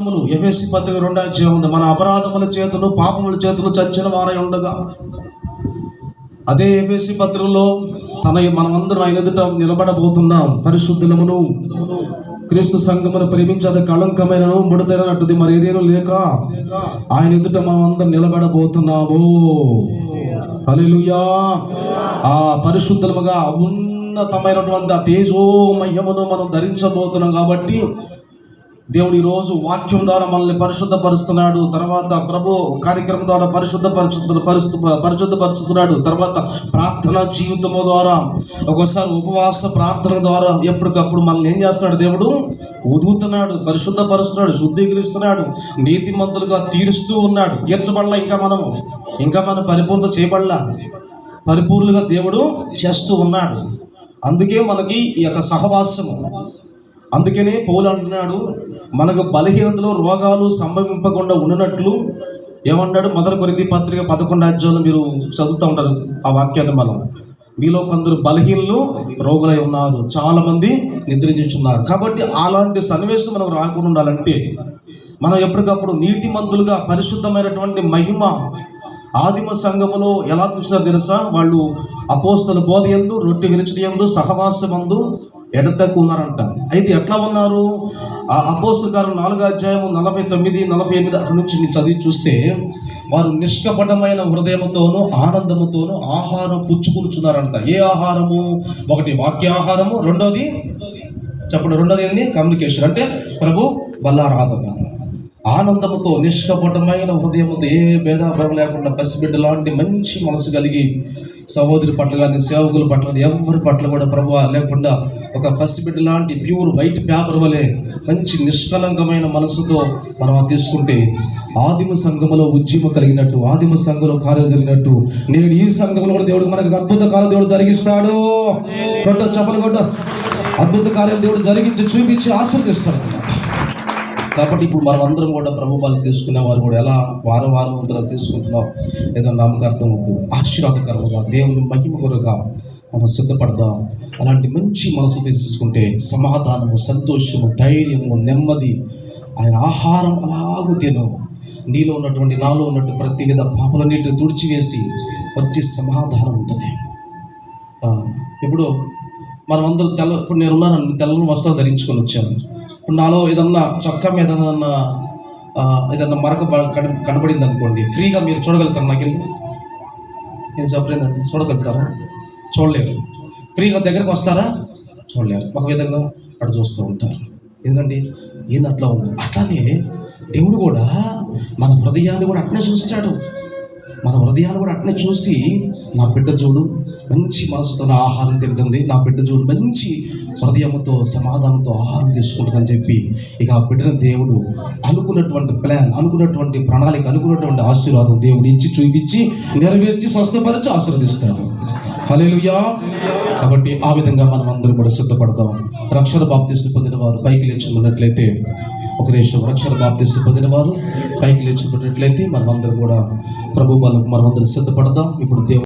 అపరాధములు FSC పత్రిక రెండో అధ్యాయం ఉంది. మన అపరాధముల చేతులు పాపముల చేతులు చచ్చిన వారై ఉండగా. అదే ఎఫ్ఎస్సి పత్రికలో తన మనమందరం ఆయన ఎదుట నిలబడబోతున్నాం. పరిశుద్ధులమును క్రీస్తు సంఘమును ప్రేమించదు కళంకమైనను ముడతైనట్టుది మరి ఏదేనూ లేక ఆయన ఎదుట మనం అందరం నిలబడబోతున్నాము. అలెలుయా ఆ పరిశుద్ధముగా ఉన్నతమైనటువంటి ఆ తేజోమయమును మనం ధరించబోతున్నాం కాబట్టి దేవుడు ఈరోజు వాక్యం ద్వారా మనల్ని పరిశుద్ధపరుస్తున్నాడు. తర్వాత ప్రభు కార్యక్రమం ద్వారా పరిశుద్ధపరచు పరిశుద్ధ పరిశుద్ధపరుచుతున్నాడు. తర్వాత ప్రార్థన జీవితము ద్వారా ఒక్కోసారి ఉపవాస ప్రార్థన ద్వారా ఎప్పటికప్పుడు మనల్ని ఏం చేస్తున్నాడు దేవుడు? ఉదుగుతున్నాడు పరిశుద్ధపరుస్తున్నాడు శుద్ధీకరిస్తున్నాడు నీతిమంతులుగా తీరుస్తూ ఉన్నాడు. తీర్చబడలా ఇంకా మనము? ఇంకా మనం పరిపూర్ణ చేయబడలా? పరిపూర్ణగా దేవుడు చేస్తూ ఉన్నాడు. అందుకే మనకి ఈ యొక్క సహవాసము. అందుకనే పౌలు అంటున్నాడు మనకు బలహీనతలు రోగాలు సంభవింపకుండా ఉన్నట్లు ఏమన్నాడు? మొదటి కొరింది పత్రిక పదకొండు అధ్యాయులు మీరు చదువుతూ ఉంటారు ఆ వాక్యాన్ని మనం. మీలో కొందరు బలహీనలు రోగులై ఉన్నారు. చాలామంది నిద్రించున్నారు కాబట్టి అలాంటి సన్నివేశం మనం రాకుండా ఉండాలంటే మనం ఎప్పటికప్పుడు నీతిమంతులుగా పరిశుద్ధమైనటువంటి మహిమ ఆదిమ సంఘములో ఎలా చూసినా తెలుసా? వాళ్ళు అపోస్తల బోధ ఎందు రొట్టె విరచడి ఎందు సహవాసమందు ఎడతకు ఉన్నారంట అయితే ఎట్లా ఉన్నారు? ఆ అపోసు గారు నాలుగు అధ్యాయం నలభై తొమ్మిది నలభై ఎనిమిది అక్కడి నుంచి చదివి చూస్తే వారు నిష్కపటమైన హృదయముతోనూ ఆనందముతోనూ ఆహారం పుచ్చుకునుచున్నారంట. ఏ ఆహారము? ఒకటి వాక్యాహారము రెండోది చెప్పండి రెండోది ఏంది? కమ్యూనికేషన్. అంటే ప్రభు బల్లారాధన ఆనందముతో నిష్కపటమైన హృదయముతో ఏ భేదాభావం లేకుండా పసిబిడ్డ లాంటి మంచి మనసు కలిగి సహోదరి పట్ల కానీ సేవకుల పట్ల కానీ ఎవరి పట్ల కూడా ప్రభు లేకుండా ఒక పసిబిడ్డ లాంటి ప్యూర్ వైట్ పేపర్ వలె మంచి నిష్కలంకమైన మనసుతో మనం తీసుకుంటే ఆదిమ సంఘములో ఉద్యమం కలిగినట్టు ఆదిమ సంఘంలో కార్యం జరిగినట్టు నేడు ఈ సంఘంలో కూడా దేవుడు మనకు అద్భుత కార్యం దేవుడు జరిగిస్తాడు. కొట్ట చెప్పలు కొట్ట. అద్భుత కార్యాలు దేవుడు జరిగించి చూపించి ఆశీర్దిస్తాడు కాబట్టి ఇప్పుడు మనం అందరం కూడా ప్రభు బలం తీసుకునే వారు కూడా ఎలా వారం వారం అందరం తీసుకుంటున్నాం ఏదో నామకార్థం వద్దు ఆశీర్వాదకరంగా దేవుని మహిమ కొరగా మనం సిద్ధపడదాం. అలాంటి మంచి మనసు తీసుకుంటే సమాధానము సంతోషము ధైర్యము నెమ్మది ఆయన ఆహారం అలాగూ తిను. నీలో ఉన్నటువంటి నాలో ఉన్నట్టు ప్రతి విధ పాపలన్నిటిని తుడిచివేసి వచ్చి సమాధానం ఉంటుంది. ఇప్పుడు మనం అందరం తెల్ల ఇప్పుడు నేను ఉన్నాను తెల్లని వస్త్రాలు ధరించుకొని వచ్చాను. నాలో ఏదన్నా చొక్కా మీద ఏదన్నా ఏదన్నా మరక బ- కనబడింది అనుకోండి ఫ్రీగా మీరు చూడగలుగుతారు? నాకు నేను చెప్పలేదండి చూడగలుగుతారా? చూడలేరు. ఫ్రీగా దగ్గరకు వస్తారా? చూడలేరు. ఒక విధంగా అటు చూస్తూ ఉంటారు. ఎందుకండి ఏంది అట్లా ఉంది? అట్లానే దేవుడు కూడా మన హృదయాన్ని కూడా అట్నే చూస్తాడు. మన హృదయాన్ని కూడా అట్నే చూసి నా బిడ్డ చూడు మంచి మనసుతో నా ఆహారం తింటుంది. నా బిడ్డ చూడు మంచి హృదయంతో సమాధానంతో ఆహారం తీసుకుంటుందని చెప్పి ఇక ఆ బిడ్డను దేవుడు అనుకున్నటువంటి ప్లాన్ అనుకున్నటువంటి ప్రణాళిక అనుకున్నటువంటి ఆశీర్వాదం దేవుడు ఇచ్చి చూపించి నెరవేర్చి స్వస్థపరిచి ఆశీర్వదిస్తాడు. హలేలుయా కాబట్టి ఆ విధంగా మనం అందరం కూడా సిద్ధపడతాం రక్షణ బాప్తిస్తు పొందిన వారు పైకి లేచున్నట్లయితే ఒక నిమిషం రక్షణ బాప్తిస్తు పొందిన వారు పైకి లేచి ఉన్నట్లయితే మనం అందరం కూడా ప్రభు బలం మనం అందరం సిద్ధపడదాం. ఇప్పుడు దేవుడు